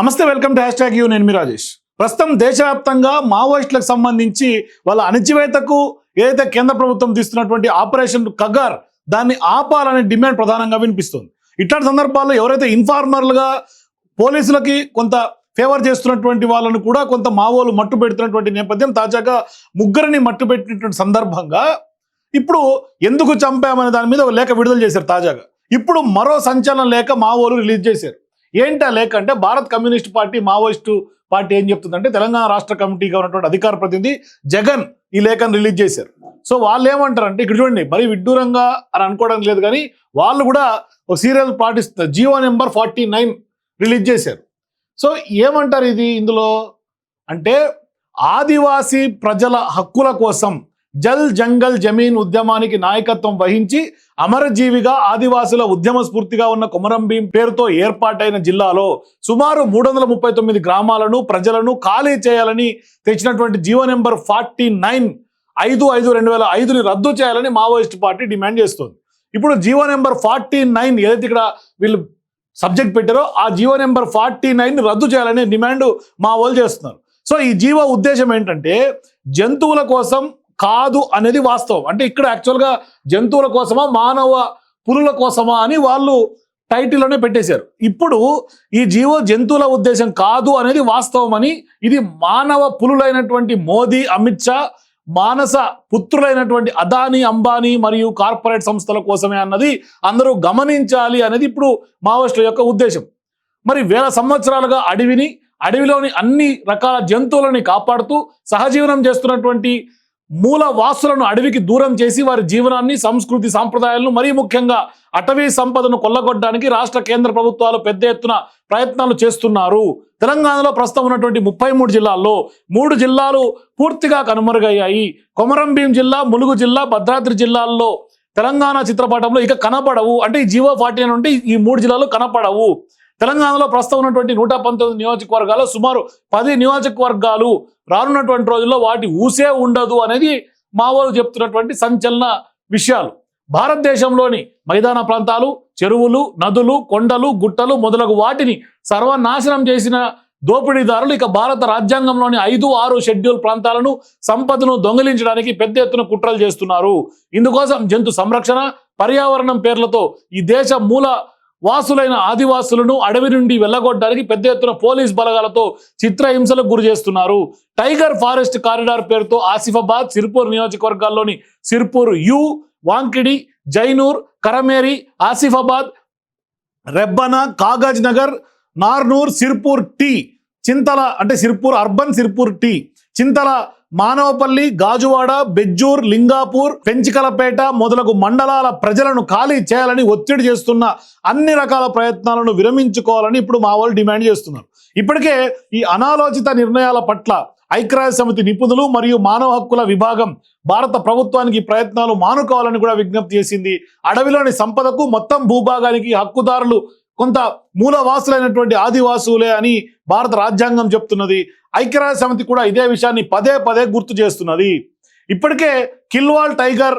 నమస్తే welcome to hashtag you నేను మీ రాజేష్. ప్రస్తుతం దేశవ్యాప్తంగా మావోయిస్టులకు సంబంధించి వాళ్ళ అణచివేతకు ఏదైతే కేంద్ర ప్రభుత్వం తీస్తున్నటువంటి ఆపరేషన్ కగర్ దాన్ని ఆపాలనే డిమాండ్ ప్రధానంగా వినిపిస్తుంది. ఇట్లాంటి సందర్భాల్లో ఎవరైతే ఇన్ఫార్మర్లుగా పోలీసులకి కొంత ఫేవర్ చేస్తున్నటువంటి వాళ్ళను కూడా కొంత మావోలు మట్టు పెడుతున్నటువంటి నేపథ్యం తాజాగా ముగ్గురిని మట్టు పెట్టినటువంటి సందర్భంగా ఇప్పుడు ఎందుకు చంపామనే దాని మీద ఒక లేఖ విడుదల చేశారు తాజాగా. ఇప్పుడు మరో సంచలన లేఖ మావోలు రిలీజ్ చేశారు. ఏంటి ఆ లేఖ అంటే Bharat communist party Maoist party ఏం చెప్తుందంటే తెలంగాణ రాష్ట్ర కమిటీగా ఉన్నటువంటి అధికార ప్రతినిధి జగన్ ఈ లేఖను రిలీజ్ చేశారు. సో వాళ్ళు ఏమంటారంటే ఇక్కడ చూడండి మరి విడ్డూరంగా అని అనుకోవడం లేదు కానీ వాళ్ళు కూడా ఒక సీరియల్ పాటిస్తారు GO number forty nine release చేశారు. సో ఏమంటారు ఇది ఇందులో? అంటే ఆదివాసీ ప్రజల హక్కుల కోసం జల్ జంగల్ జమీన్ ఉద్యమానికి నాయకత్వం వహించి అమరజీవిగా ఆదివాసుల ఉద్యమ స్ఫూర్తిగా ఉన్న కొమరం భీం పేరుతో ఏర్పాటైన జిల్లాలో సుమారు మూడు వందల ముప్పై తొమ్మిది గ్రామాలను ప్రజలను ఖాళీ చేయాలని తెచ్చినటువంటి జీవో నెంబర్ ఫార్టీ నైన్ ఐదు ఐదు రెండు వేల ఐదుని రద్దు చేయాలని మావోయిస్ట్ పార్టీ డిమాండ్ చేస్తుంది. ఇప్పుడు జీవో నెంబర్ ఫార్టీ నైన్ ఏదైతే ఇక్కడ వీళ్ళు సబ్జెక్ట్ పెట్టారో ఆ జీవో నెంబర్ ఫార్టీ నైన్ రద్దు చేయాలనే డిమాండ్ మా వాళ్ళు చేస్తున్నారు. సో ఈ జీవో ఉద్దేశం ఏంటంటే జంతువుల కోసం కాదు అనేది వాస్తవం. అంటే ఇక్కడ యాక్చువల్గా జంతువుల కోసమా మానవ పులుల కోసమా అని వాళ్ళు టైటిల్లోనే పెట్టేశారు. ఇప్పుడు ఈ జీవో జంతువుల ఉద్దేశం కాదు అనేది వాస్తవం అని ఇది మానవ పులులైనటువంటి మోదీ అమిత్ షా మానస పుత్రులైనటువంటి అదానీ అంబానీ మరియు కార్పొరేట్ సంస్థల కోసమే అన్నది అందరూ గమనించాలి అనేది ఇప్పుడు మావోయిస్టుల యొక్క ఉద్దేశం. మరి వేల సంవత్సరాలుగా అడవిని అడవిలోని అన్ని రకాల జంతువులని కాపాడుతూ సహజీవనం చేస్తున్నటువంటి మూల వాసులను అడవికి దూరం చేసి వారి జీవనాన్ని సంస్కృతి సాంప్రదాయాలను మరీ ముఖ్యంగా అటవీ సంపదను కొల్లగొట్టడానికి రాష్ట్ర కేంద్ర ప్రభుత్వాలు పెద్ద ఎత్తున ప్రయత్నాలు చేస్తున్నారు. తెలంగాణలో ప్రస్తుతం ఉన్నటువంటి ముప్పై మూడు జిల్లాల్లో మూడు జిల్లాలు పూర్తిగా కనుమరుగయ్యాయి. కొమరంభీం జిల్లా ములుగు జిల్లా భద్రాద్రి జిల్లాల్లో తెలంగాణ చిత్రపటంలో ఇక కనపడవు. అంటే ఈ జీవో ఫార్టీ నుండి ఈ మూడు జిల్లాలు కనపడవు. తెలంగాణలో ప్రస్తుతం ఉన్నటువంటి నూట పంతొమ్మిది నియోజకవర్గాల్లో సుమారు పది నియోజకవర్గాలు రానున్నటువంటి రోజుల్లో వాటి ఊసే ఉండదు అనేది మావోలు చెప్తున్నటువంటి సంచలన విషయాలు. భారతదేశంలోని మైదాన ప్రాంతాలు చెరువులు నదులు కొండలు గుట్టలు మొదలగు వాటిని సర్వనాశనం చేసిన దోపిడీదారులు ఇక భారత రాజ్యాంగంలోని ఐదు ఆరు షెడ్యూల్ ప్రాంతాలను సంపదను దొంగిలించడానికి పెద్ద ఎత్తున కుట్రలు చేస్తున్నారు. ఇందుకోసం జంతు సంరక్షణ పర్యావరణం పేర్లతో ఈ దేశ మూల వాసులైన ఆదివాసులను అడవి నుండి వెళ్ళగొట్టడానికి పెద్ద ఎత్తున పోలీస్ బలగాలతో చిత్రహింసలకు గురి చేస్తున్నారు. టైగర్ ఫారెస్ట్ కారిడార్ పేరుతో ఆసిఫాబాద్ సిర్పూర్ నియోజకవర్గాల్లోని సిర్పూర్ యు వాంకిడి జైనూర్ కరమేరి ఆసిఫాబాద్ రెబ్బన కాగజ్ నగర్ నార్నూర్ సిర్పూర్ టీ చింతల అంటే సిర్పూర్ అర్బన్ సిర్పూర్ టీ చింతల మానవపల్లి గాజువాడ బెజ్జూర్ లింగాపూర్ పెంచికలపేట మొదలగు మండలాల ప్రజలను ఖాళీ చేయాలని ఒత్తిడి చేస్తున్న అన్ని రకాల ప్రయత్నాలను విరమించుకోవాలని ఇప్పుడు మా వాళ్ళు డిమాండ్ చేస్తున్నారు. ఇప్పటికే ఈ అనాలోచిత నిర్ణయాల పట్ల ఐక్యరాజ్య సమితి నిపుణులు మరియు మానవ హక్కుల విభాగం భారత ప్రభుత్వానికి ప్రయత్నాలు మానుకోవాలని కూడా విజ్ఞప్తి చేసింది. అడవిలోని సంపదకు మొత్తం భూభాగానికి హక్కుదారులు కొంత మూలవాసులైనటువంటి ఆదివాసులే అని భారత రాజ్యాంగం చెప్తున్నది. ఐక్యరాజ్య సమితి కూడా ఇదే విషయాన్ని పదే పదే గుర్తు చేస్తున్నది. ఇప్పటికే కిల్వాల్ టైగర్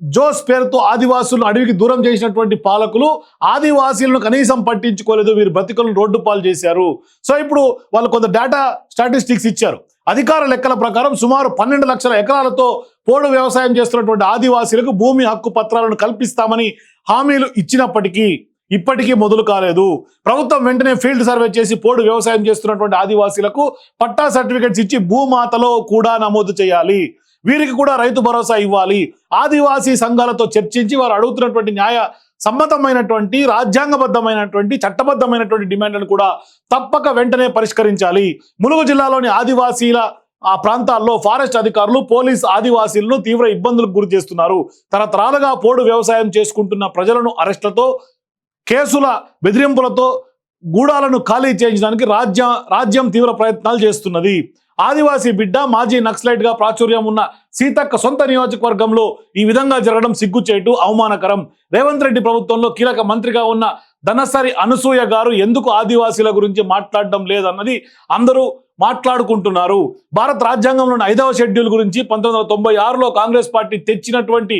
జోస్ పేరుతో ఆదివాసులను అడవికి దూరం చేసినటువంటి పాలకులు ఆదివాసీలను కనీసం పట్టించుకోలేదు వీరు బ్రతికలను రోడ్డు పాలు చేశారు. సో ఇప్పుడు వాళ్ళు కొంత డేటా స్టాటిస్టిక్స్ ఇచ్చారు. అధికార లెక్కల ప్రకారం సుమారు పన్నెండు లక్షల ఎకరాలతో పోడు వ్యవసాయం చేస్తున్నటువంటి ఆదివాసీలకు భూమి హక్కు పత్రాలను కల్పిస్తామని హామీలు ఇచ్చినప్పటికీ ఇప్పటికీ మొదలు కాలేదు. ప్రభుత్వం వెంటనే ఫీల్డ్ సర్వే చేసి పోడు వ్యవసాయం చేస్తున్నటువంటి ఆదివాసీలకు పట్టా సర్టిఫికెట్స్ ఇచ్చి భూమాతలో కూడా నమోదు చేయాలి. వీరికి కూడా రైతు భరోసా ఇవ్వాలి. ఆదివాసీ సంఘాలతో చర్చించి వారు అడుగుతున్నటువంటి న్యాయ సమ్మతమైనటువంటి రాజ్యాంగబద్ధమైనటువంటి చట్టబద్ధమైనటువంటి డిమాండ్లను కూడా తప్పక వెంటనే పరిష్కరించాలి. ములుగు జిల్లాలోని ఆదివాసీల ఆ ప్రాంతాల్లో ఫారెస్ట్ అధికారులు పోలీస్ ఆదివాసీలను తీవ్ర ఇబ్బందులకు గురి చేస్తున్నారు. తరతరాలుగా పోడు వ్యవసాయం చేసుకుంటున్న ప్రజలను అరెస్టులతో కేసుల బెదిరింపులతో గూడాలను ఖాళీ చేయించడానికి రాజ్య రాజ్యం తీవ్ర ప్రయత్నాలు చేస్తున్నది. ఆదివాసీ బిడ్డ మాజీ నక్సలైట్గా ప్రాచుర్యం ఉన్న సీతక్క సొంత నియోజకవర్గంలో ఈ విధంగా జరగడం సిగ్గుచేటు అవమానకరం. రేవంత్ రెడ్డి ప్రభుత్వంలో కీలక మంత్రిగా ఉన్న ధనసరి అనసూయ గారు ఎందుకు ఆదివాసీల గురించి మాట్లాడడం లేదన్నది అందరూ మాట్లాడుకుంటున్నారు. భారత రాజ్యాంగంలోని ఐదవ షెడ్యూల్ గురించి పంతొమ్మిది వందల తొంభై ఆరులో కాంగ్రెస్ పార్టీ తెచ్చినటువంటి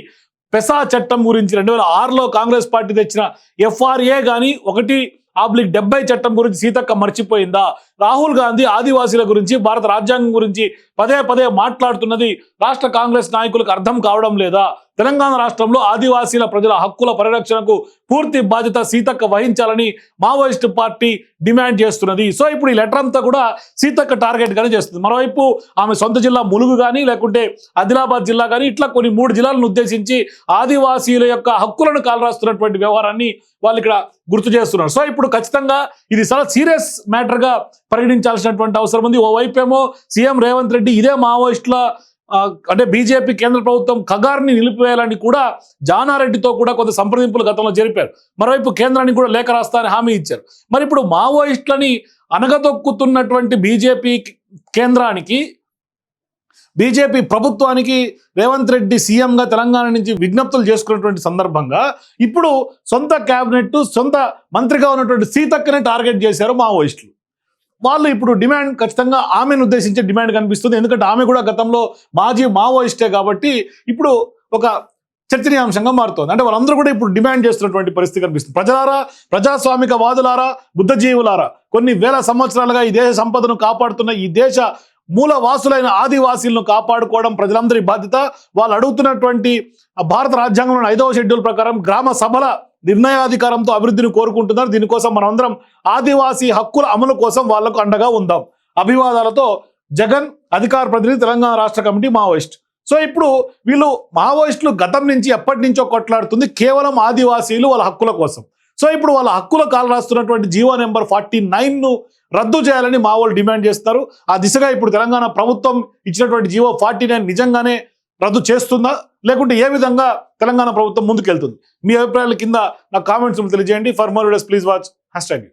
పెసా చట్టం గురించి రెండు వేల ఆరులో కాంగ్రెస్ పార్టీ తెచ్చిన ఎఫ్ఆర్ఏ కానీ ఒకటి ఆబ్లిక్ డెబ్బై చట్టం గురించి సీతక్క మర్చిపోయిందా? రాహుల్ గాంధీ ఆదివాసీల గురించి భారత రాజ్యాంగం గురించి పదే పదే మాట్లాడుతున్నది రాష్ట్ర కాంగ్రెస్ నాయకులకు అర్థం కావడం లేదా? తెలంగాణ రాష్ట్రంలో ఆదివాసీల ప్రజల హక్కుల పరిరక్షణకు పూర్తి బాధ్యత సీతక్క వహించాలని మావోయిస్టు పార్టీ డిమాండ్ చేస్తున్నది. సో ఇప్పుడు ఈ లెటర్ అంతా కూడా సీతక్క టార్గెట్ గానే చేస్తుంది. మరోవైపు ఆమె సొంత జిల్లా ములుగు కానీ లేకుంటే ఆదిలాబాద్ జిల్లా కానీ ఇట్లా కొన్ని మూడు జిల్లాలను ఉద్దేశించి ఆదివాసీల యొక్క హక్కులను కాలరాస్తున్నటువంటి వ్యవహారాన్ని వాళ్ళు ఇక్కడ గుర్తు చేస్తున్నారు. సో ఇప్పుడు ఖచ్చితంగా ఇది చాలా సీరియస్ మ్యాటర్గా పరిగణించాల్సినటువంటి అవసరం ఉంది. ఓవైపు ఏమో సీఎం రేవంత్ రెడ్డి ఇదే మావోయిస్టుల అంటే బీజేపీ కేంద్ర ప్రభుత్వం ఖగార్ని నిలిపివేయాలని కూడా జానారెడ్డితో కూడా కొంత సంప్రదింపులు గతంలో జరిపారు. మరోవైపు కేంద్రానికి కూడా లేఖ రాస్తారని హామీ ఇచ్చారు. మరి ఇప్పుడు మావోయిస్టులని అనగదొక్కుతున్నటువంటి బీజేపీ కేంద్రానికి బీజేపీ ప్రభుత్వానికి రేవంత్ రెడ్డి సీఎంగా తెలంగాణ నుంచి విజ్ఞప్తులు చేసుకున్నటువంటి సందర్భంగా ఇప్పుడు సొంత క్యాబినెట్ సొంత మంత్రిగా ఉన్నటువంటి సీతక్కనే టార్గెట్ చేశారు మావోయిస్టులు. వాళ్ళు ఇప్పుడు డిమాండ్ ఖచ్చితంగా ఆమెను ఉద్దేశించే డిమాండ్ కనిపిస్తుంది. ఎందుకంటే ఆమె కూడా గతంలో మాజీ మావోయిస్టే కాబట్టి ఇప్పుడు ఒక చర్చనీయాంశంగా మారుతోంది. అంటే వాళ్ళందరూ కూడా ఇప్పుడు డిమాండ్ చేస్తున్నటువంటి పరిస్థితి కనిపిస్తుంది. ప్రజలారా ప్రజాస్వామిక వాదులారా బుద్ధజీవులారా కొన్ని వేల సంవత్సరాలుగా ఈ దేశ సంపదను కాపాడుతున్న ఈ దేశ మూల వాసులైన ఆదివాసీలను కాపాడుకోవడం ప్రజలందరి బాధ్యత. వాళ్ళు అడుగుతున్నటువంటి భారత రాజ్యాంగంలోని ఐదవ షెడ్యూల్ ప్రకారం గ్రామ సభల నిర్ణయాధికారంతో అభివృద్ధిని కోరుకుంటున్నారు. దీనికోసం మనమందరం ఆదివాసీ హక్కుల అమలు కోసం వాళ్ళకు అండగా ఉందాం. అభివాదాలతో జగన్ అధికార ప్రతినిధి తెలంగాణ రాష్ట్ర కమిటీ మావోయిస్ట్. సో ఇప్పుడు వీళ్ళు మావోయిస్టులు గతం నుంచి ఎప్పటి నుంచో కొట్లాడుతుంది కేవలం ఆదివాసీలు వాళ్ళ హక్కుల కోసం. సో ఇప్పుడు వాళ్ళ హక్కుల కాలరాస్తున్నటువంటి జీవో నెంబర్ ఫార్టీ నైన్ను రద్దు చేయాలని మావోలు డిమాండ్ చేస్తారు ఆ దిశగా ఇప్పుడు తెలంగాణ ప్రభుత్వం ఇచ్చినటువంటి జీవో ఫార్టీ నిజంగానే రద్దు చేస్తుందా లేకుంటే ఏ విధంగా తెలంగాణ ప్రభుత్వం ముందుకెళ్తుంది? మీ అభిప్రాయాల కింద నా కామెంట్స్ తెలియజేయండి. For more videos please watch hashtag